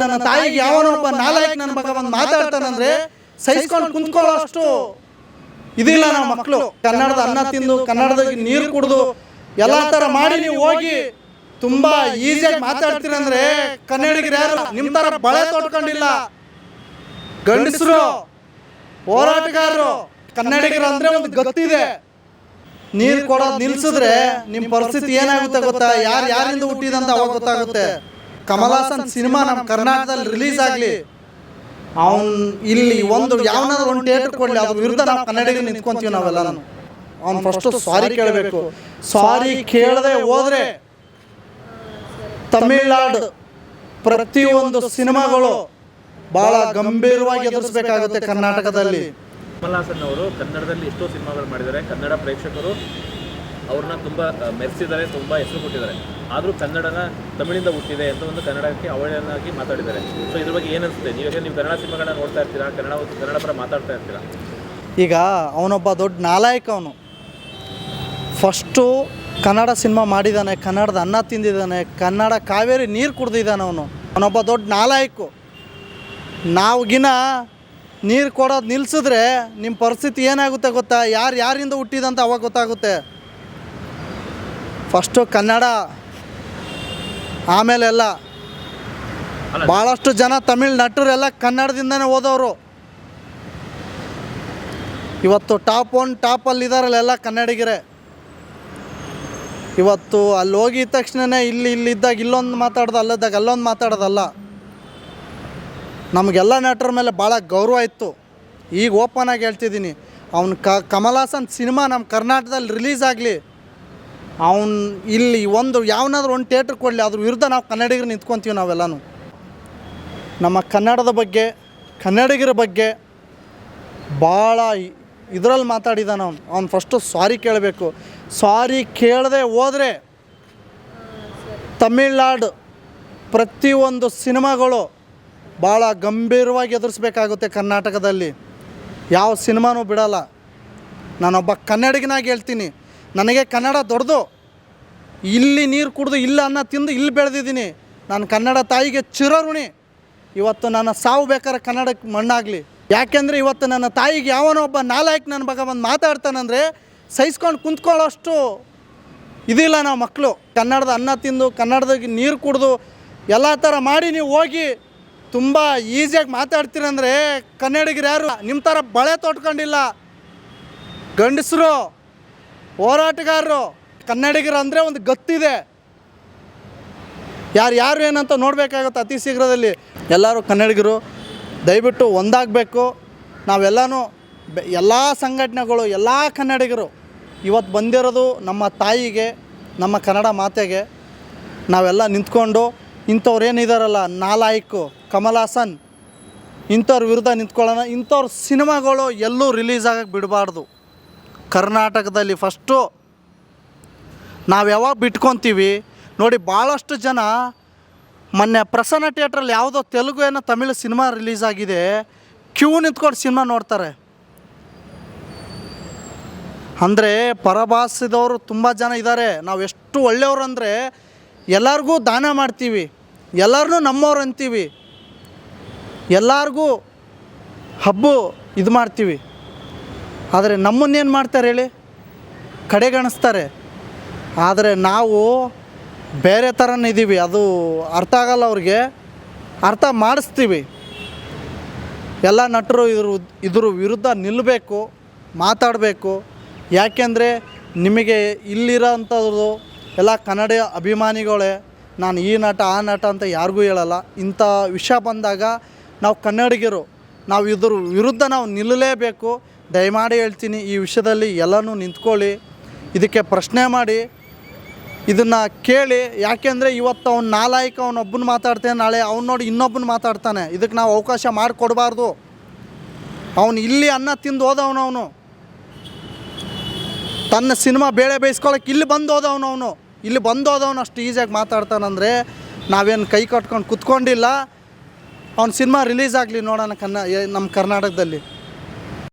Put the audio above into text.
ನನ್ನ ತಾಯಿಗೆ ಯಾವನೊಬ್ಬ ನಾಲಾಯಕ್ ನನ್ನ ಮಗ ಬಂದು ಮಾತಾಡ್ತಾನಂದ್ರೆ ಸಹಿಸ್ಕೊಂಡು ಕುಂತ್ಕೊಳ್ಳೋ ಅಷ್ಟು ಇದಿಲ್ಲ ನಮ್ಮ ಮಕ್ಕಳು ಕನ್ನಡದ ಅನ್ನ ತಿಂದು ಕನ್ನಡದ ನೀರು ಕುಡಿದು ಎಲ್ಲ ಥರ ಮಾಡಿ ನೀವು ಹೋಗಿ ತುಂಬಾ ಈಸಿಯಾಗಿ ಮಾತಾಡ್ತೀರಂದ್ರೆ ಕನ್ನಡಿಗರು ಯಾರು ನಿಮ್ಮ ಥರ ಬಳೆ ತೊಟ್ಕೊಂಡಿಲ್ಲ. ಗಂಡಸರು, ಹೋರಾಟಗಾರರು, ಕನ್ನಡಿಗರು ಅಂದ್ರೆ ಒಂದು ಗೊತ್ತಿದೆ. ನೀರು ಕೊಡೋದು ನಿಲ್ಸಿದ್ರೆ ನಿಮ್ಮ ಪರಿಸ್ಥಿತಿ ಏನಾಗುತ್ತೆ ಗೊತ್ತಾ? ಯಾರು ಯಾರಿಂದ ಹುಟ್ಟಿದಂತ ಅವಾಗ ಗೊತ್ತಾಗುತ್ತೆ. ಕಮಲ್ ಹಾಸನ್ ಸಿನಿಮಾ ನಮ್ಮ ಕರ್ನಾಟಕದಲ್ಲಿ ರಿಲೀಸ್ ಆಗಲಿ ಅವನ್ ಇಲ್ಲಿ ಒಂದು ಯಾವನಾದ್ರು ಒಂದು ಥಿಯೇಟರ್ ಕೊಡಲಿ, ಅದ್ರ ವಿರುದ್ಧ ನಾವು ಕನ್ನಡಿಗರು ನಿಂತ್ಕೊಂತೀವಿ ನಾವೆಲ್ಲ ಅವ್ನು ಫಸ್ಟು ಸಾರಿ ಕೇಳಬೇಕು. ಸಾರಿ ಕೇಳದೆ ಹೋದ್ರೆ ತಮಿಳ್ನಾಡು ಪ್ರತಿಯೊಂದು ಸಿನಿಮಾಗಳು ಬಹಳ ಗಂಭೀರವಾಗಿ ಎದುರಿಸಬೇಕಾಗುತ್ತೆ ಕರ್ನಾಟಕದಲ್ಲಿ. ಕಮಲ್ ಹಾಸನ್ ಅವರು ಕನ್ನಡದಲ್ಲಿ ಎಷ್ಟೋ ಸಿನಿಮಾಗಳು ಮಾಡಿದ್ದಾರೆ. ಕನ್ನಡ ಪ್ರೇಕ್ಷಕರು ಅವ್ರನ್ನ ತುಂಬ ಮೆರೆಸಿದ್ದಾರೆ, ತುಂಬ ಹೆಸರು ಕೊಟ್ಟಿದ್ದಾರೆ. ಆದರೂ ಕನ್ನಡನ ತಮಿಳಿಂದ ಹುಟ್ಟಿದೆ ಅಂತ ಒಂದು ಕನ್ನಡಕ್ಕೆ ಅವಳನ್ನಾಗಿ ಮಾತಾಡಿದ್ದಾರೆ. ಸೊ ಇದ್ರ ಬಗ್ಗೆ ಏನು ಅನಿಸುತ್ತೆ? ನೀವು ನೀವು ಕನ್ನಡ ಸಿನಿಮಾಗಳನ್ನ ನೋಡ್ತಾ ಇರ್ತೀರಾ? ಕನ್ನಡ ಕನ್ನಡ ಪರ ಮಾತಾಡ್ತಾ ಇರ್ತೀರಾ? ಈಗ ಅವನೊಬ್ಬ ದೊಡ್ಡ ನಾಲಾಯಕ ಅವನು. ಫಸ್ಟು ಕನ್ನಡ ಸಿನಿಮಾ ಮಾಡಿದ್ದಾನೆ ಕನ್ನಡದ ಅನ್ನ ತಿಂದಿದ್ದಾನೆ ಕನ್ನಡ ಕಾವೇರಿ ನೀರು ಕುಡ್ದಿದ್ದಾನೆ ಅವನು. ಅವನೊಬ್ಬ ದೊಡ್ಡ ನಾಲಾಯಕು. ನಾವುಗಿನ ನೀರು ಕೊಡೋದು ನಿಲ್ಲಿಸಿದ್ರೆ ನಿಮ್ಮ ಪರಿಸ್ಥಿತಿ ಏನಾಗುತ್ತೆ ಗೊತ್ತಾ? ಯಾರು ಯಾರಿಂದ ಹುಟ್ಟಿದಂತ ಅವಾಗ ಗೊತ್ತಾಗುತ್ತೆ. ಫಸ್ಟು ಕನ್ನಡ ಆಮೇಲೆ ಎಲ್ಲ. ಭಾಳಷ್ಟು ಜನ ತಮಿಳ್ ನಟರೆಲ್ಲ ಕನ್ನಡದಿಂದನೇ ಓದೋರು. ಇವತ್ತು ಟಾಪ್ ಒನ್ ಟಾಪಲ್ಲಿ ಇದ್ದಾರಲ್ಲ ಎಲ್ಲ ಕನ್ನಡಿಗರೇ. ಇವತ್ತು ಅಲ್ಲಿ ಹೋಗಿದ ತಕ್ಷಣನೇ ಇಲ್ಲಿ ಇಲ್ಲಿದ್ದಾಗ ಇಲ್ಲೊಂದು ಮಾತಾಡೋದು, ಅಲ್ಲಿದ್ದಾಗ ಅಲ್ಲೊಂದು ಮಾತಾಡೋದಲ್ಲ. ನಮಗೆಲ್ಲ ನಟರ ಮೇಲೆ ಭಾಳ ಗೌರವ ಇತ್ತು. ಈಗ ಓಪನ್ ಆಗಿ ಹೇಳ್ತಿದ್ದೀನಿ. ಅವ್ನು ಕ ಕಮಲ್ ಹಾಸನ್ ಸಿನಿಮಾ ನಮ್ಮ ಕರ್ನಾಟಕದಲ್ಲಿ ರಿಲೀಸ್ ಆಗಲಿ ಅವ್ನು ಇಲ್ಲಿ ಒಂದು ಯಾವನಾದ್ರೂ ಒಂದು ಥಿಯೇಟ್ರ್ ಕೊಡಲಿ, ಅದ್ರ ವಿರುದ್ಧ ನಾವು ಕನ್ನಡಿಗರು ನಿಂತ್ಕೊತೀವಿ ನಾವೆಲ್ಲನೂ. ನಮ್ಮ ಕನ್ನಡದ ಬಗ್ಗೆ, ಕನ್ನಡಿಗರ ಬಗ್ಗೆ ಭಾಳ ಇದರಲ್ಲಿ ಮಾತಾಡಿದಾನ ಅವನು. ಅವ್ನು ಫಸ್ಟು ಸಾರಿ ಕೇಳಬೇಕು. ಸಾರಿ ಕೇಳದೆ ಹೋದರೆ ತಮಿಳ್ನಾಡು ಪ್ರತಿಯೊಂದು ಸಿನಿಮಾಗಳು ಭಾಳ ಗಂಭೀರವಾಗಿ ಎದುರಿಸ್ಬೇಕಾಗುತ್ತೆ ಕರ್ನಾಟಕದಲ್ಲಿ. ಯಾವ ಸಿನಿಮಾನೂ ಬಿಡಲ್ಲ. ನಾನೊಬ್ಬ ಕನ್ನಡಿಗನಾಗಿ ಹೇಳ್ತೀನಿ. ನನಗೆ ಕನ್ನಡ ದೊಡ್ಡದು. ಇಲ್ಲಿ ನೀರು ಕುಡಿದು ಇಲ್ಲ ಅನ್ನ ತಿಂದು ಇಲ್ಲಿ ಬೆಳೆದಿದ್ದೀನಿ. ನಾನು ಕನ್ನಡ ತಾಯಿಗೆ ಚಿರಋಣಿ. ಇವತ್ತು ನನ್ನ ಸಾವು ಬೇಕಾದ್ರೆ ಕನ್ನಡಕ್ಕೆ ಮಣ್ಣಾಗಲಿ. ಯಾಕೆಂದರೆ ಇವತ್ತು ನನ್ನ ತಾಯಿಗೆ ಯಾವನೋ ಒಬ್ಬ ನಾಲಾಯಕ್ ನನ್ನ ಬಗ್ಗೆ ಬಂದು ಮಾತಾಡ್ತಾನಂದರೆ ಸಹಿಸ್ಕೊಂಡು ಕುಂತ್ಕೊಳ್ಳೋಷ್ಟು ಇದಿಲ್ಲ ನಾವು ಮಕ್ಕಳು. ಕನ್ನಡದ ಅನ್ನ ತಿಂದು ಕನ್ನಡದಾಗ ನೀರು ಕುಡಿದು, ಎಲ್ಲ ಥರ ಮಾಡಿ ನೀವು ಹೋಗಿ ತುಂಬ ಈಸಿಯಾಗಿ ಮಾತಾಡ್ತೀರಂದರೆ ಕನ್ನಡಿಗರು ಯಾರು? ನಿಮ್ಮ ಥರ ಬಳೆ ತೊಟ್ಕೊಂಡಿಲ್ಲ. ಗಂಡಸರು ಹೋರಾಟಗಾರರು, ಕನ್ನಡಿಗರು ಅಂದರೆ ಒಂದು ಗತ್ತಿದೆ. ಯಾರು ಯಾರು ಏನಂತ ನೋಡಬೇಕಾಗುತ್ತೆ ಅತಿ ಶೀಘ್ರದಲ್ಲಿ. ಎಲ್ಲರೂ ಕನ್ನಡಿಗರು, ದಯವಿಟ್ಟು ಒಂದಾಗಬೇಕು. ನಾವೆಲ್ಲನೂ ಎಲ್ಲ ಸಂಘಟನೆಗಳು, ಎಲ್ಲ ಕನ್ನಡಿಗರು ಇವತ್ತು ಬಂದಿರೋದು ನಮ್ಮ ತಾಯಿಗೆ, ನಮ್ಮ ಕನ್ನಡ ಮಾತೆಗೆ. ನಾವೆಲ್ಲ ನಿಂತ್ಕೊಂಡು ಇಂಥವ್ರು ಏನಿದಾರಲ್ಲ, ನಾಲಾಯ್ಕು, ಕಮಲ್ ಹಾಸನ್, ಇಂಥವ್ರ ವಿರುದ್ಧ ನಿಂತ್ಕೊಳ್ಳೋಣ, ಇಂಥವ್ರ ಸಿನಿಮಾಗಳು ಎಲ್ಲೂ ರಿಲೀಸ್ ಆಗಕ್ಕೆ ಬಿಡಬಾರ್ದು. ಕರ್ನಾಟಕದಲ್ಲಿ ಫಸ್ಟು ನಾವು ಯಾವಾಗ ಬಿಟ್ಕೊತೀವಿ, ನೋಡಿ ಭಾಳಷ್ಟು ಜನ ಮೊನ್ನೆ ಪ್ರಸನ್ನ ಥಿಯೇಟ್ರಲ್ಲಿ ಯಾವುದೋ ತೆಲುಗು ಏನೋ ತಮಿಳು ಸಿನಿಮಾ ರಿಲೀಸ್ ಆಗಿದೆ, ಕ್ಯೂ ನಿಂತ್ಕೊಂಡು ಸಿನಿಮಾ ನೋಡ್ತಾರೆ. ಅಂದರೆ ಪರಭಾಸದವರು ತುಂಬ ಜನ ಇದ್ದಾರೆ. ನಾವು ಎಷ್ಟು ಒಳ್ಳೆಯವರು ಅಂದರೆ ಎಲ್ಲರಿಗೂ ದಾನ ಮಾಡ್ತೀವಿ ಎಲ್ಲರನ್ನೂ ನಮ್ಮವ್ರು ಅಂತೀವಿ, ಎಲ್ಲರಿಗೂ ಹಬ್ಬ ಇದು ಮಾಡ್ತೀವಿ. ಆದರೆ ನಮ್ಮನ್ನೇನು ಮಾಡ್ತಾರೆ ಹೇಳಿ? ಕಡೆಗಣಿಸ್ತಾರೆ. ಆದರೆ ನಾವು ಬೇರೆ ಥರನೇ ಇದ್ದೀವಿ. ಅದು ಅರ್ಥ ಆಗಲ್ಲ ಅವ್ರಿಗೆ. ಅರ್ಥ ಮಾಡಿಸ್ತೀವಿ. ಎಲ್ಲ ನಟರು ಇದ್ರ ಇದ್ರ ವಿರುದ್ಧ ನಿಲ್ಲಬೇಕು ಮಾತಾಡಬೇಕು. ಯಾಕೆಂದರೆ ನಿಮಗೆ ಇಲ್ಲಿರೋಂಥದ್ದು ಎಲ್ಲ ಕನ್ನಡ ಅಭಿಮಾನಿಗಳೇ. ನಾನು ಈ ನಟ, ಆ ನಟ ಅಂತ ಯಾರಿಗೂ ಹೇಳಲ್ಲ. ಇಂಥ ವಿಷಯ ಬಂದಾಗ ನಾವು ಕನ್ನಡಿಗರು. ನಾವು ಇದ್ರ ವಿರುದ್ಧ ನಾವು ನಿಲ್ಲಲೇಬೇಕು. ದಯಮಾಡಿ ಹೇಳ್ತೀನಿ, ಈ ವಿಷಯದಲ್ಲಿ ಎಲ್ಲನೂ ನಿಂತ್ಕೊಳ್ಳಿ. ಇದಕ್ಕೆ ಪ್ರಶ್ನೆ ಮಾಡಿ, ಇದನ್ನು ಕೇಳಿ, ಯಾಕೆಂದರೆ ಇವತ್ತು ಅವ್ನು ನಾಲಾಯಕ ಅವನೊಬ್ಬನ ಮಾತಾಡ್ತಾನೆ, ನಾಳೆ ಅವ್ನು ನೋಡಿ ಇನ್ನೊಬ್ಬನ ಮಾತಾಡ್ತಾನೆ. ಇದಕ್ಕೆ ನಾವು ಅವಕಾಶ ಮಾಡಿಕೊಡ್ಬಾರ್ದು. ಅವನು ಇಲ್ಲಿ ಅನ್ನ ತಿಂದು ಹೋದವನು ಅವನು. ತನ್ನ ಸಿನಿಮಾ ಬೇಳೆ ಬೇಯಿಸ್ಕೊಳಕ್ಕೆ ಇಲ್ಲಿ ಬಂದು ಹೋದವನು ಅವನು. ಇಲ್ಲಿ ಬಂದು ಹೋದವನು ಅಷ್ಟು ಈಸಿಯಾಗಿ ಮಾತಾಡ್ತಾನಂದರೆ ನಾವೇನು ಕೈ ಕಟ್ಕೊಂಡು ಕುತ್ಕೊಂಡಿಲ್ಲ. ಅವ್ನ ಸಿನಿಮಾ ರಿಲೀಸ್ ಆಗಲಿ ನೋಡೋಣ ಕನ್ನ ನಮ್ಮ ಕರ್ನಾಟಕದಲ್ಲಿ.